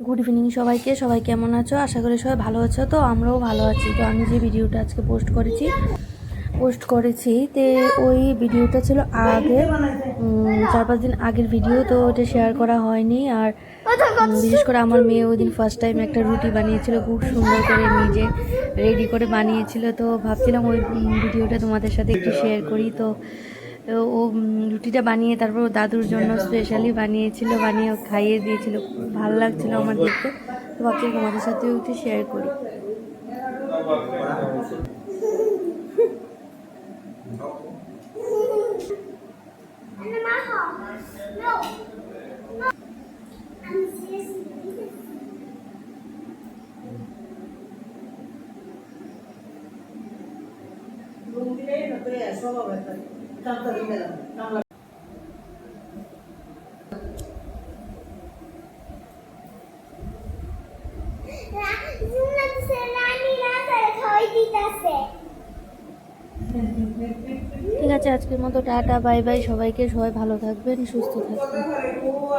Good evening সবাইকে। সবাই কেমন আছো? আশা করি সবাই ভালো আছো। তো আমরাও ভালো আছি। তো আমি যে ভিডিওটা আজকে পোস্ট করেছি পোস্ট করেছি, তে ওই ভিডিওটা ছিল আগে চার পাঁচ দিন আগের ভিডিও তো ওটা শেয়ার করা হয়নি। আর বিশেষ করে আমার মেয়ে ওই দিন ফার্স্ট টাইম একটা রুটি বানিয়েছিল, খুব সুন্দর করে নিজে রেডি করে বানিয়েছিল। তো ভাবছিলাম ওই ভিডিওটা তোমাদের সাথে একটু শেয়ার করি। তো ও রুটিটা বানিয়ে তারপর দাদুর জন্য স্পেশালি বানিয়েছিল, বানিয়ে খাইয়ে দিয়েছিল। ভালো লাগছিল আমার দেখতে। তো ভাবছি তোমাদের সাথেও একটু শেয়ার করি। ঠিক আছে আজকের মতো টাটা বাই বাই সবাইকে সবাই ভালো থাকবেন সুস্থ থাকবেন।